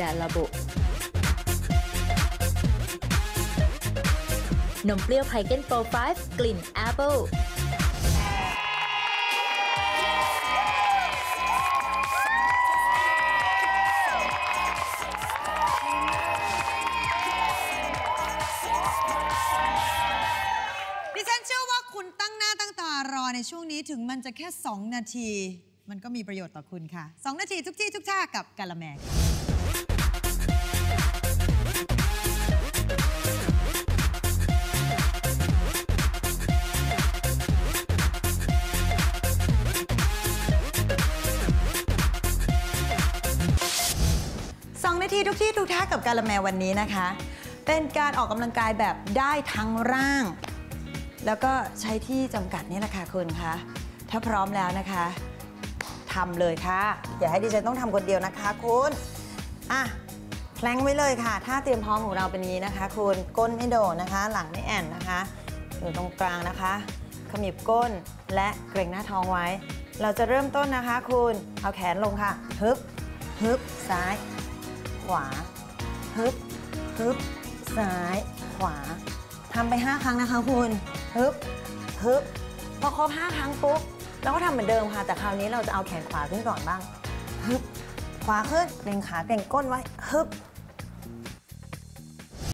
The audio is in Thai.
ดาลาโบนมเปรี้ยวไพเกนโปร5กลิ่นแอปเปิลดิฉันเชื่อว่าคุณตั้งหน้าตั้งตารอในช่วงนี้ถึงมันจะแค่ 2 นาที มันก็มีประโยชน์ต่อคุณค่ะ 2 นาทีทุกที่ทุกท่ากับกาละแมค่ะ สองนาทีทุกที่ทุกท่ากับการละแมวันนี้นะคะ เป็นการออกกำลังกายแบบได้ทั้งร่าง แล้วก็ใช้ที่จำกัดนี่แหละค่ะคุณคะถ้าพร้อมแล้วนะคะทำเลยค่ะ อย่าให้ดิฉันต้องทำคนเดียวนะคะคุณอะแพลงไว้เลยค่ะท่าเตรียมพร้อมของเราเป็นนี้นะคะ คุณก้นไม่โดดนะคะ หลังไม่แอนนะคะ อยู่ตรงกลางนะคะ ขมิบก้นและเกรงหน้าท้องไว้ เราจะเริ่มต้นนะคะ คุณเอาแขนลงค่ะฮึบฮึบซ้าย ขวาฮึบฮึบซ้ายขวาทำไป 5 ครั้งนะคะคุณฮึบฮึบพอครบ5ครั้งปุ๊บเราก็ทำเหมือนเดิมค่ะ แต่คราวนี้เราจะเอาแขนขวาขึ้นก่อนบ้างฮึบขวาขึ้นเกรงขาเกรงก้นไว้ฮึบ